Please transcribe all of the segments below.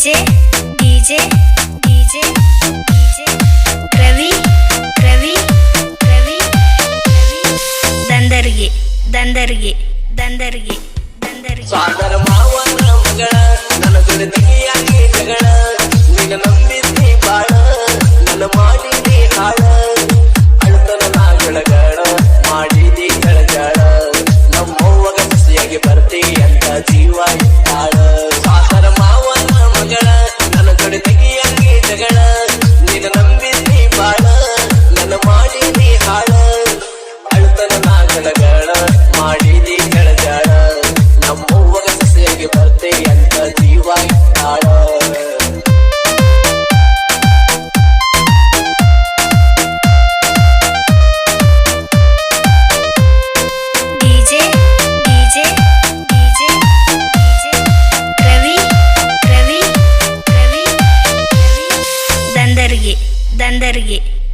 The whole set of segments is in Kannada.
DJ DJ DJ DJ Ravi Ravi Ravi ದಂದರಿಗೆ ದಂದರಿಗೆ ದಂದರಿಗೆ ದಂದರಿಗೆ. ಸಾಗರ ನಂಬಿದ್ದೆ ಬಾಳ, ನನ್ನ ಮಾಡಿದೆ ಹಾಳ.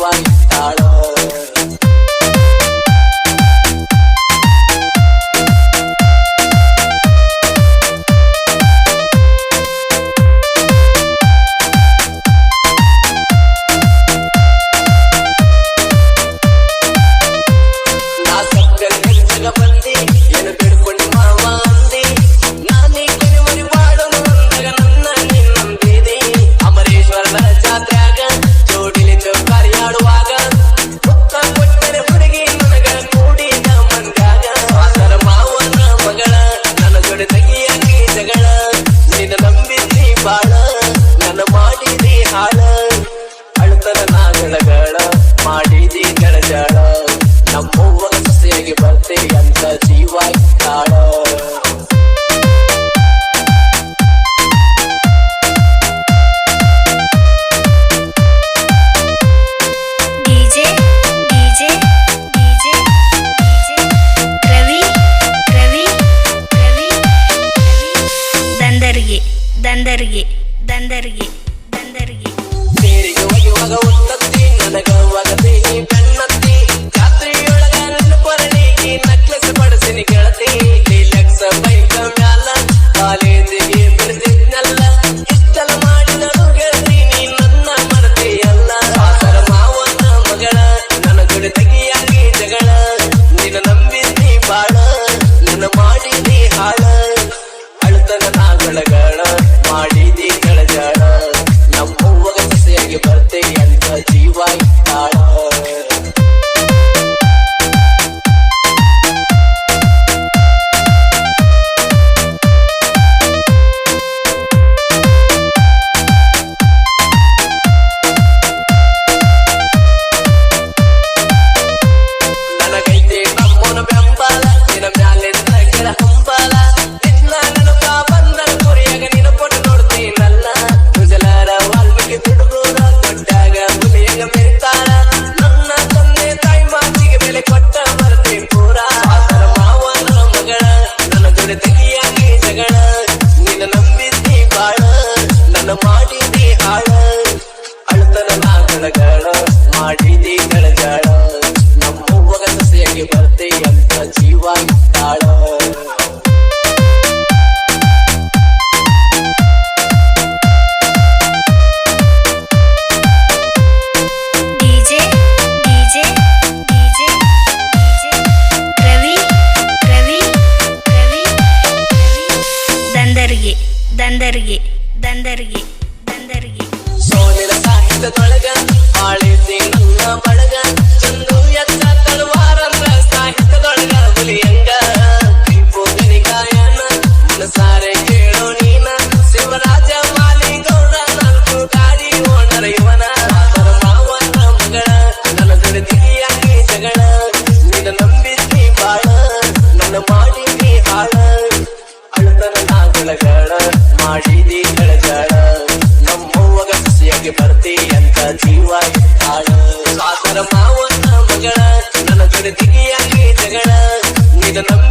lifestyle ನನ್ನ ಮಾಡಿದಿ ಹಾಳ. ಅಳತರ ನಾಗಲಗಳ ಮಾಡಿದಿ ನಮ್ಮ ನಮ್ಮವ್ವನ ಸೊಸೆಯಾಗಿ ಬರ್ತೇ ಅಂತ ಜೀವ ತಾಳ para ದಂದರಿಗೆ ದಂದರಿಗೆ ಜೋಡಿ ದಿಗಿಯಾಗಿ ಜಗಳ ನಂಬಿದ್ದಿ